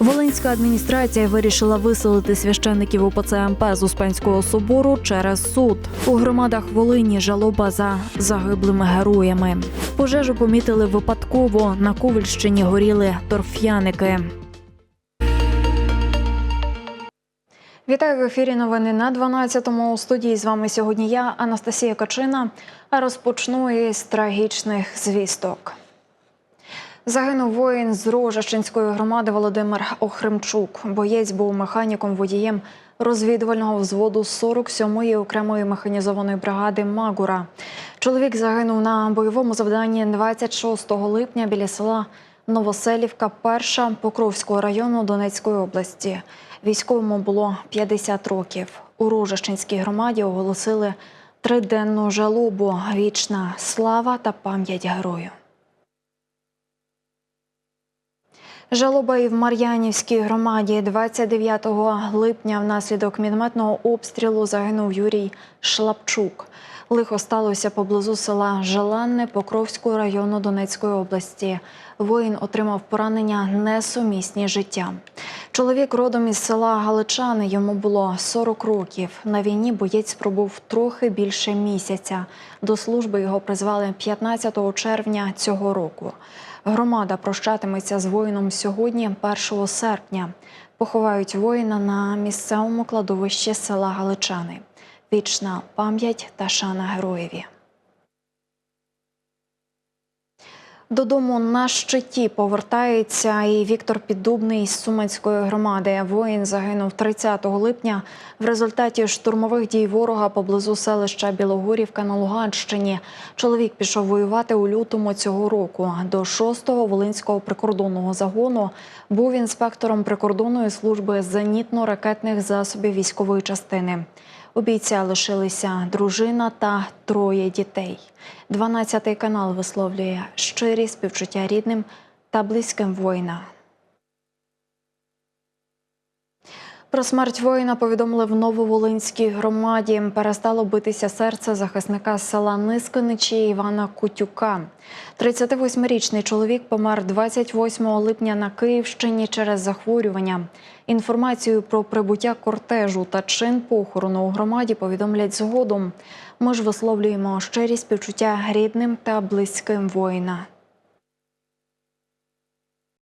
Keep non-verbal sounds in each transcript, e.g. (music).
Волинська адміністрація вирішила виселити священників УПЦ МП з Успенського собору через суд. У громадах Волині жалоба за загиблими героями. Пожежу помітили випадково. На Ковальщині горіли торф'яники. Вітаю в ефірі. Новини на 12-му. У студії з вами сьогодні я, Анастасія Качина. Розпочну із трагічних звісток. Загинув воїн з Рожащинської громади Володимир Охримчук. Боєць був механіком водієм розвідувального взводу 47-ї окремої механізованої бригади Магура. Чоловік загинув на бойовому завданні 26 липня біля села Новоселівка, перша Покровського району Донецької області. Військовому було 50 років. У Рожащинській громаді оголосили триденну жалобу. Вічна слава та пам'ять герою. Жалоба і в Мар'янівській громаді 29 липня внаслідок мінометного обстрілу загинув Юрій Шлапчук. Лихо сталося поблизу села Желанне Покровського району Донецької області. Воїн отримав поранення несумісні з життям. Чоловік родом із села Галичани. Йому було 40 років. На війні боєць пробув трохи більше місяця. До служби його призвали 15 червня цього року. Громада прощатиметься з воїном сьогодні, 1 серпня. Поховають воїна на місцевому кладовищі села Галичани. Вічна пам'ять та шана героєві. Додому на щиті повертається і Віктор Піддубний з Суманської громади. Воїн загинув 30 липня в результаті штурмових дій ворога поблизу селища Білогорівка на Луганщині. Чоловік пішов воювати у лютому цього року. До 6-го Волинського прикордонного загону був інспектором прикордонної служби зенітно-ракетних засобів військової частини. У бійця лишилися дружина та троє дітей. 12-й канал висловлює щирі співчуття рідним та близьким воїна. Про смерть воїна повідомили в Нововолинській громаді. Перестало битися серце захисника села Нискиничі Івана Кутюка. 38-річний чоловік помер 28 липня на Київщині через захворювання. Інформацію про прибуття кортежу та чин похорону у громаді повідомлять згодом. Ми ж висловлюємо щирі співчуття рідним та близьким воїна.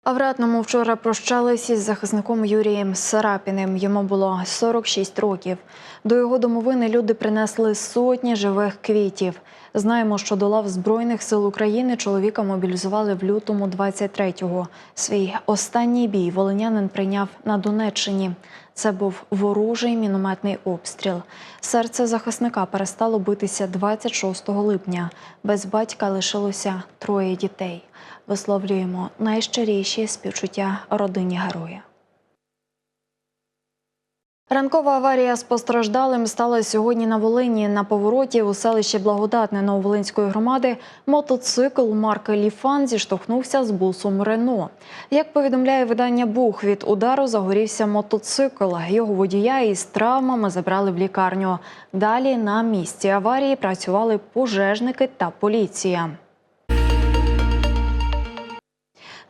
А в Ратному вчора прощались із захисником Юрієм Сарапіним. Йому було 46 років. До його домовини люди принесли сотні живих квітів. Знаємо, що до лав Збройних сил України чоловіка мобілізували в лютому 23-го. Свій останній бій волинянин прийняв на Донеччині. Це був ворожий мінометний обстріл. Серце захисника перестало битися 26 липня. Без батька лишилося троє дітей. Висловлюємо найщиріші співчуття родині героя. Ранкова аварія з постраждалим сталася сьогодні на Волині. На повороті у селищі Благодатне Нововолинської громади мотоцикл марки Ліфан зіштовхнувся з бусом Рено. Як повідомляє видання Бух, від удару загорівся мотоцикл. Його водія із травмами забрали в лікарню. Далі на місці аварії працювали пожежники та поліція.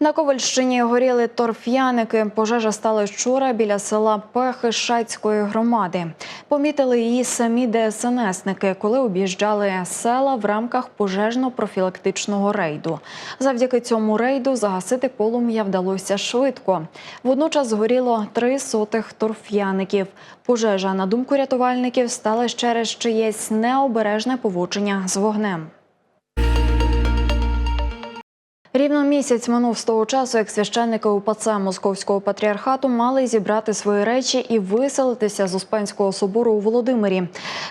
На Ковальщині горіли торф'яники. Пожежа стала вчора біля села Пехишацької громади. Помітили її самі ДСНСники, коли об'їжджали села в рамках пожежно-профілактичного рейду. Завдяки цьому рейду загасити полум'я вдалося швидко. Водночас згоріло три сотих торф'яників. Пожежа, на думку рятувальників, стала через чиєсь необережне поводження з вогнем. Рівно місяць минув з того часу, як священники УПЦ Московського патріархату мали зібрати свої речі і виселитися з Успенського собору у Володимирі.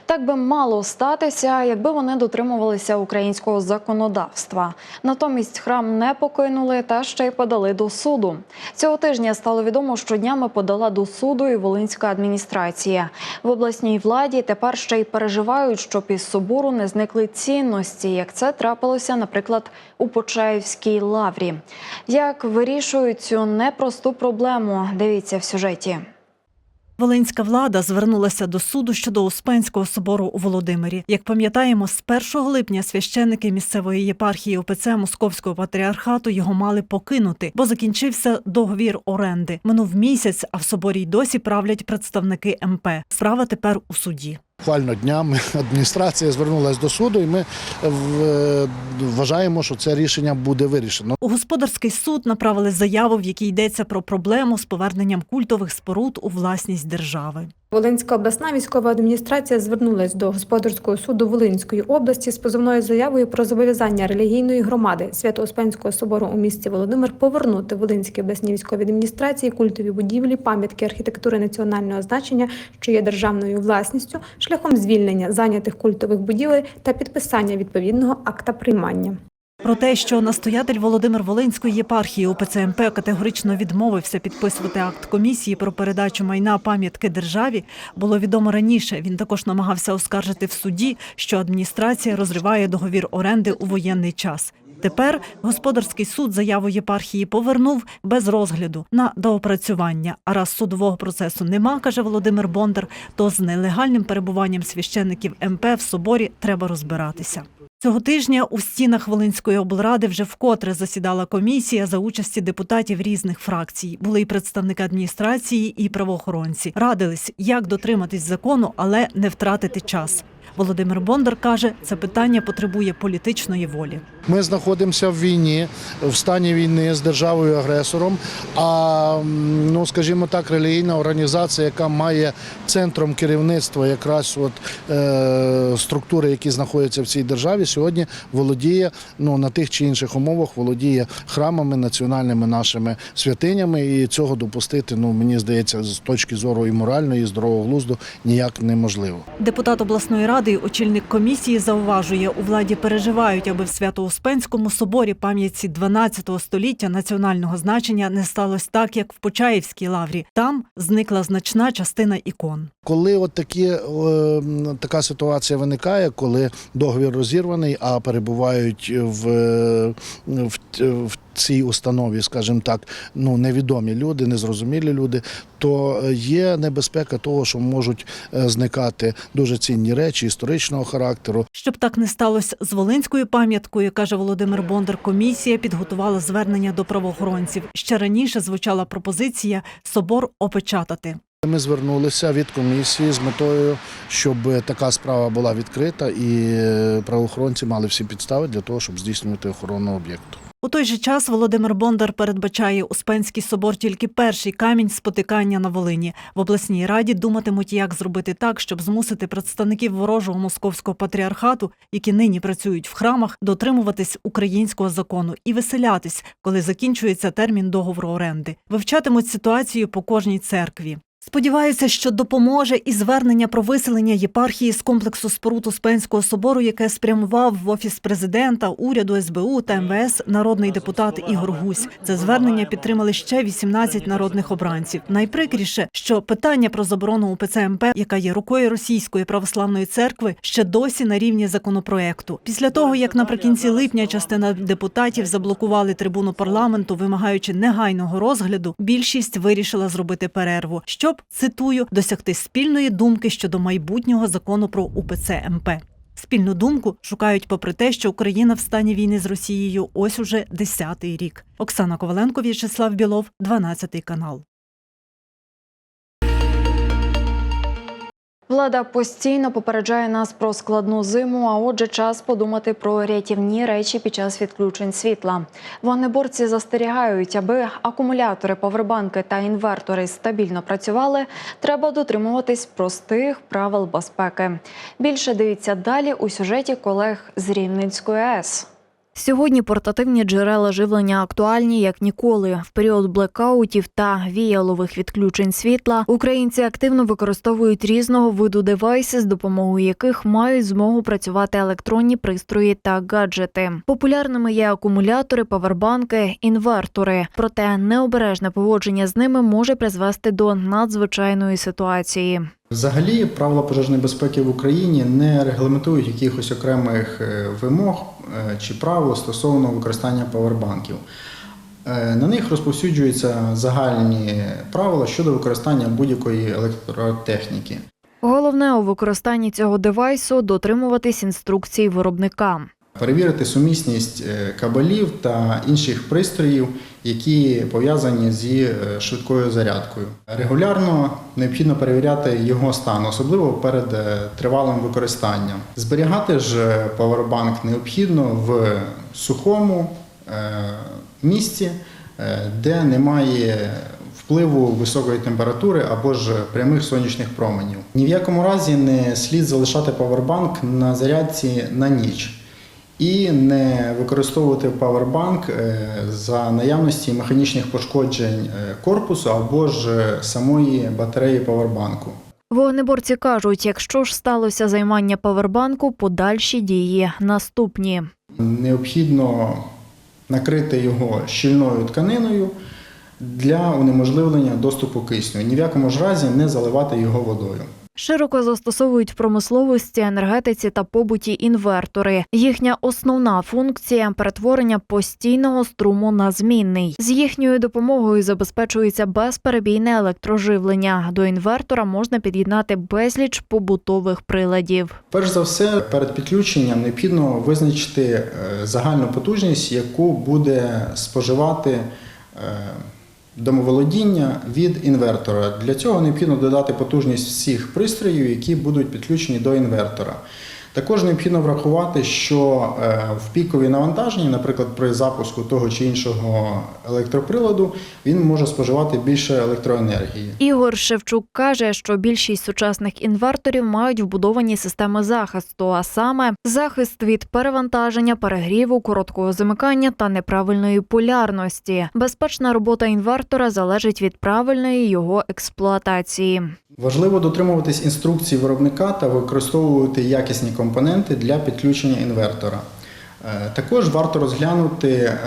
Так би мало статися, якби вони дотримувалися українського законодавства. Натомість храм не покинули та ще й подали до суду. Цього тижня стало відомо, що днями подала до суду і Волинська адміністрація. В обласній владі тепер ще й переживають, щоб із собору не зникли цінності, як це трапилося, наприклад, у Почаївській лаврі. Як вирішують цю непросту проблему? Дивіться в сюжеті. Волинська влада звернулася до суду щодо Успенського собору у Володимирі. Як пам'ятаємо, з 1 липня священники місцевої єпархії ОПЦ Московського патріархату його мали покинути, бо закінчився договір оренди. Минув місяць, а в соборі й досі правлять представники МП. Справа тепер у суді. Буквально днями (laughs) адміністрація звернулася до суду, і ми вважаємо, що це рішення буде вирішено. У господарський суд направили заяву, в якій йдеться про проблему з поверненням культових споруд у власність держави. Волинська обласна військова адміністрація звернулась до господарського суду Волинської області з позовною заявою про зобов'язання релігійної громади Свято-Успенського собору у місті Володимир повернути Волинській обласній військовій адміністрації культові будівлі, пам'ятки архітектури національного значення, що є державною власністю, шляхом звільнення зайнятих культових будівель та підписання відповідного акта приймання. Про те, що настоятель Володимир Волинської єпархії УПЦ МП категорично відмовився підписувати акт комісії про передачу майна пам'ятки державі, було відомо раніше. Він також намагався оскаржити в суді, що адміністрація розриває договір оренди у воєнний час. Тепер господарський суд заяву єпархії повернув без розгляду на доопрацювання. А раз судового процесу нема, каже Володимир Бондар, то з нелегальним перебуванням священників МП в соборі треба розбиратися. Цього тижня у стінах Волинської облради вже вкотре засідала комісія за участі депутатів різних фракцій. Були і представники адміністрації, і правоохоронці. Радились, як дотриматись закону, але не втратити час. Володимир Бондар каже, це питання потребує політичної волі. Ми знаходимося в війні, в стані війни з державою агресором. А ну, скажімо так, релігійна організація, яка має центром керівництва якраз от е, структури, які знаходяться в цій державі, сьогодні володіє ну на тих чи інших умовах, володіє храмами, національними нашими святинями. І цього допустити, ну мені здається, з точки зору і моральної, і здорового глузду ніяк неможливо. Депутат обласної ради, і очільник комісії, зауважує, у владі переживають, аби в Свято-Успенському соборі пам'ятці 12 століття національного значення не сталося так, як в Почаївській лаврі. Там зникла значна частина ікон. Коли от такі, е, така ситуація виникає, коли договір розірваний, а перебувають в, в, в цій установі, скажімо так, ну невідомі люди, незрозумілі люди, то є небезпека того, що можуть е, зникати дуже цінні речі історичного характеру. Щоб так не сталося з Волинською пам'яткою, каже Володимир Бондар, комісія підготувала звернення до правоохоронців. Ще раніше звучала пропозиція собор опечатати. Ми звернулися від комісії з метою, щоб така справа була відкрита, і правоохоронці мали всі підстави для того, щоб здійснювати охорону об'єкту. У той же час Володимир Бондар передбачає Успенський собор тільки перший камінь спотикання на Волині. В обласній раді думатимуть, як зробити так, щоб змусити представників ворожого московського патріархату, які нині працюють в храмах, дотримуватись українського закону і виселятись, коли закінчується термін договору оренди. Вивчатимуть ситуацію по кожній церкві. Сподіваюся, що допоможе і звернення про виселення єпархії з комплексу споруд Успенського собору, яке спрямував в офіс президента, уряду СБУ та МВС народний депутат Ігор Гусь. Це звернення підтримали ще 18 народних обранців. Найприкріше, що питання про заборону УПЦ МП, яка є рукою російської православної церкви, ще досі на рівні законопроекту. Після того, як наприкінці липня частина депутатів заблокували трибуну парламенту, вимагаючи негайного розгляду, більшість вирішила зробити перерву, щоб цитую досягти спільної думки щодо майбутнього закону про УПЦ МП. Спільну думку шукають попри те, що Україна в стані війни з Росією ось уже десятий рік. Оксана Коваленко, В'ячеслав Білов, 12 канал. Влада постійно попереджає нас про складну зиму, а отже, час подумати про рятівні речі під час відключень світла. Вогнеборці застерігають, аби акумулятори, повербанки та інвертори стабільно працювали, треба дотримуватись простих правил безпеки. Більше дивіться далі у сюжеті колег з Рівненської АЕС. Сьогодні портативні джерела живлення актуальні як ніколи. В період блекаутів та віялових відключень світла українці активно використовують різного виду девайси, з допомогою яких мають змогу працювати електронні пристрої та гаджети. Популярними є акумулятори, павербанки, інвертори. Проте необережне поводження з ними може призвести до надзвичайної ситуації. Взагалі, правила пожежної безпеки в Україні не регламентують якихось окремих е, вимог е, чи правил стосовно використання павербанків. Е, На них розповсюджуються загальні правила щодо використання будь-якої електротехніки. Головне у використанні цього девайсу дотримуватись інструкцій виробника. Перевірити сумісність е, кабелів та інших пристроїв, які пов'язані зі е, швидкою зарядкою. Регулярно необхідно перевіряти його стан, особливо перед е, тривалим використанням. Зберігати ж павербанк необхідно в сухому місці, де немає впливу високої температури або ж прямих сонячних променів. Ні в якому разі не слід залишати павербанк на зарядці на ніч і не використовувати павербанк е, за наявності механічних пошкоджень е, корпусу або ж самої батареї павербанку. Вогнеборці кажуть, якщо ж сталося займання павербанку, подальші дії наступні. Необхідно накрити його щільною тканиною для унеможливлення доступу кисню. Ні в якому ж разі не заливати його водою. Широко застосовують в промисловості, енергетиці та побуті інвертори. Їхня основна функція перетворення постійного струму на змінний. З їхньою допомогою забезпечується безперебійне електроживлення. До інвертора можна під'єднати безліч побутових приладів. Перш за все, перед підключенням необхідно визначити е, загальну потужність, яку буде споживати е, домоволодіння від інвертора. Для цього необхідно додати потужність всіх пристроїв, які будуть підключені до інвертора. Також необхідно врахувати, що е, в пікові навантаження, наприклад, при запуску того чи іншого електроприладу, він може споживати більше електроенергії. Ігор Шевчук каже, що більшість сучасних інверторів мають вбудовані системи захисту, а саме захист від перевантаження, перегріву, короткого замикання та неправильної полярності. Безпечна робота інвертора залежить від правильної його експлуатації. Важливо дотримуватись інструкцій виробника та використовувати якісні компоненти для підключення інвертора. Е, Також варто розглянути е,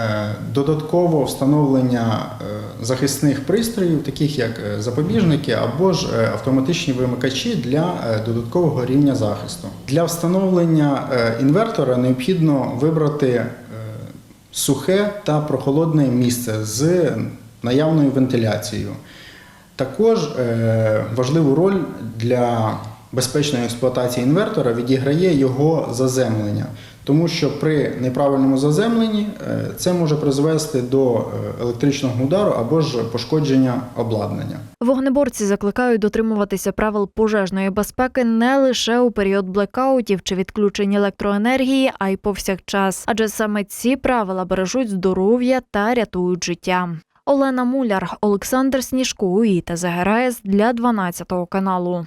додатково встановлення е, захисних пристроїв, таких як запобіжники або ж автоматичні вимикачі для додаткового рівня захисту. Для встановлення інвертора необхідно вибрати сухе та прохолодне місце з наявною вентиляцією. Також важливу роль для безпечної експлуатації інвертора відіграє його заземлення, тому що при неправильному заземленні е, це може призвести до е, електричного удару або ж пошкодження обладнання. Вогнеборці закликають дотримуватися правил пожежної безпеки не лише у період блекаутів чи відключень електроенергії, а й повсякчас. Адже саме ці правила бережуть здоров'я та рятують життя. Олена Муляр, Олександр Сніжко і та ЗГРС для 12 каналу.